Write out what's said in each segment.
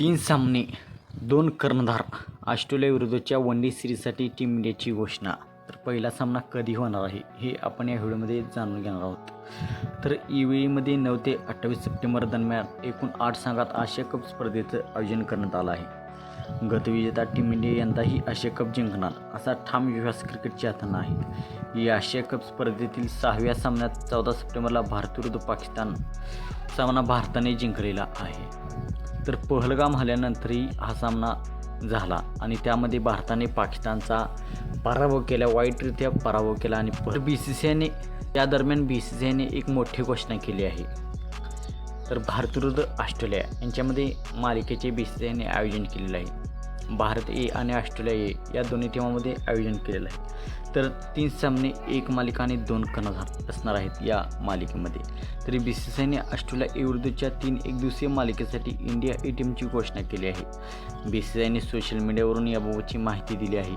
तीन सामने दोन कर्णधार ऑस्ट्रेलिया विरुद्धच्या वन डे सिरीजसाठी टीम इंडियाची घोषणा. तर पहिला सामना कधी होणार आहे हे आपण या व्हिडिओमध्ये जाणून घेणार आहोत. तर ईवेळीमध्ये नऊ ते अठ्ठावीस सप्टेंबर दरम्यान एकूण आठ संघात आशिया कप स्पर्धेचं आयोजन करण्यात आलं आहे. गतविजेता टीम इंडिया यंदाही आशिया कप जिंकणार असा ठाम विश्वास क्रिकेटच्या चाहत्यांना आहे. या आशिया कप स्पर्धेतील सहाव्या सामन्यात चौदा सप्टेंबरला भारत विरुद्ध पाकिस्तान सामना भारताने जिंकलेला आहे. तर पहलगाम हल्ल्यानंतरही हा सामना झाला आणि त्यामध्ये भारताने पाकिस्तानचा पराभव केला वाईटरित्या पराभव केला आणि पर बी सी सी आयने त्या दरम्यान बी सी सी आयने एक मोठी घोषणा केली आहे. तर भारत विरुद्ध ऑस्ट्रेलिया यांच्यामध्ये मालिकेचे बी सी सी आयने आयोजन केलेलं आहे. भारत ए आणि ऑस्ट्रेलिया ए या दोन्ही टीमामध्ये आयोजन केलेलं आहे. तर तीन सामने एक मालिका आणि दोन कर्णधार असणार आहेत या मालिकेमध्ये. तरी बी सी सीने आयने ऑस्ट्रेलिया ए विरुद्धच्या तीन एकदिवसीय मालिकेसाठी इंडिया ए टीमची घोषणा केली आहे. बी सी सी आयने सोशल मीडियावरून याबाबतची माहिती दिली आहे.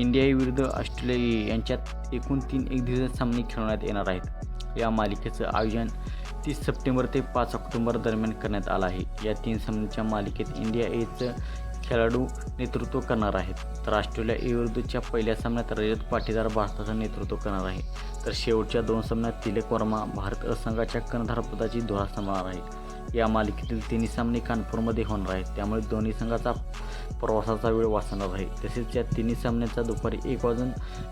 इंडिया ए विरुद्ध ऑस्ट्रेलिया ए यांच्यात एकूण तीन एकदिवसीय सामने खेळवण्यात येणार आहेत. या मालिकेचं आयोजन तीस सप्टेंबर ते पाच ऑक्टोबर दरम्यान करण्यात आलं आहे. या तीन सामन्यांच्या मालिकेत इंडिया एचं खेळाडू नेतृत्व करणार आहेत. तर ऑस्ट्रेलिया ए विरुद्धच्या पहिल्या सामन्यात रजत पाटीदार भारताचं नेतृत्व करणार आहे. तर शेवटच्या दोन सामन्यात तिलक वर्मा भारत असंघाच्या संघाच्या कर्णधारपदाची धुरा सांभाळणार आहे. या मालिकेतील तिन्ही सामने कानपूरमध्ये होणार आहेत. त्यामुळे दोन्ही संघाचा प्रवासाचा वेळ वाचणार आहे. तसेच या तिन्ही सामन्याचा दुपारी एक वाजून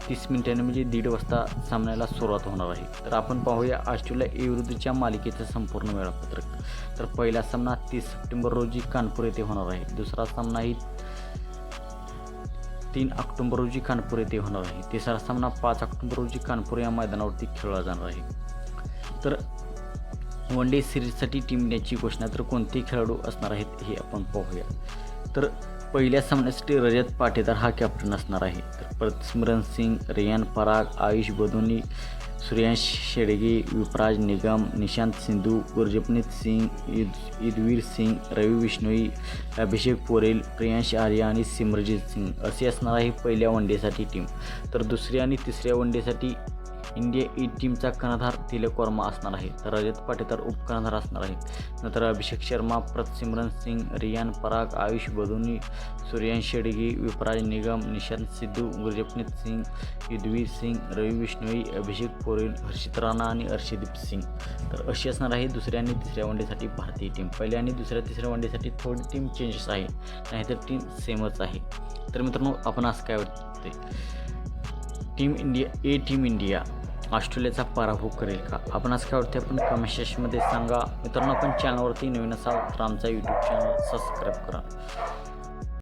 तीस मिनिटांनी म्हणजे दीड वाजता सामन्याला सुरुवात होणार आहे. तर आपण पाहूया ऑस्ट्रेलिया ए विरुद्धच्या मालिकेचं संपूर्ण वेळापत्रक. तर पहिला सामना तीस सप्टेंबर रोजी कानपूर येथे होणार आहे. दुसरा सामनाही तीन ऑक्टोबर रोजी कानपूर येथे होणार आहे. तिसरा सामना पाच ऑक्टोबर रोजी कानपूर या मैदानावरती खेळला जाणार आहे. तर वन डे सिरीजसाठी टीम इंडियाची घोषणा. तर कोणते खेळाडू असणार आहेत हे आपण पाहूया. तर पहिल्या सामन्यासाठी रजत पाटेदार हा कॅप्टन असणार आहे. तर प्रस्मरण सिंग रियान पराग आयुष बदोनी सूर्यांश शेडगे विपराज निगम निशांत सिंधू गुरजपनीत सिंग ईद ईदवीर सिंग रवी विष्णोई अभिषेक पोरेल प्रियांश आर्या आणि सिमरजीत सिंग. असे असणार आहे पहिल्या वनडेसाठी टीम तर दुसऱ्या आणि तिसऱ्या वनडेसाठी इंडिया e ई टीमचा कर्णधार तिलक वर्मा असणार आहे. तर रजत पाटेकर उपकर्णधार असणार आहे. नंतर अभिषेक शर्मा प्रतसिमरन सिंग रियान पराग आयुष बदोनी सूर्यन शेडगी विपराज निगम निशांत सिद्धू गुरजपनीत सिंग युद्धवीर सिंग रवी विष्णवी अभिषेक पोरेल हर्षित राणा आणि हर्षदीप सिंग. तर अशी असणार आहे दुसऱ्या आणि तिसऱ्या वनडेसाठी भारतीय टीम पहिल्या आणि दुसऱ्या तिसऱ्या वनडेसाठी थोडी टीम चेंजेस आहे. नाहीतर टीम सेमच आहे. तर मित्रांनो आपण असं काय वाटते team India A team India ऑस्ट्रेलियाचा पराभव करेल का? आपणास काय वाटते? आपण कमेंट सेक्शनमध्ये सांगा. मित्रांनो आपण चॅनलवरती नवीन असाल तर आमचा यूट्यूब चॅनल सबस्क्राईब करा.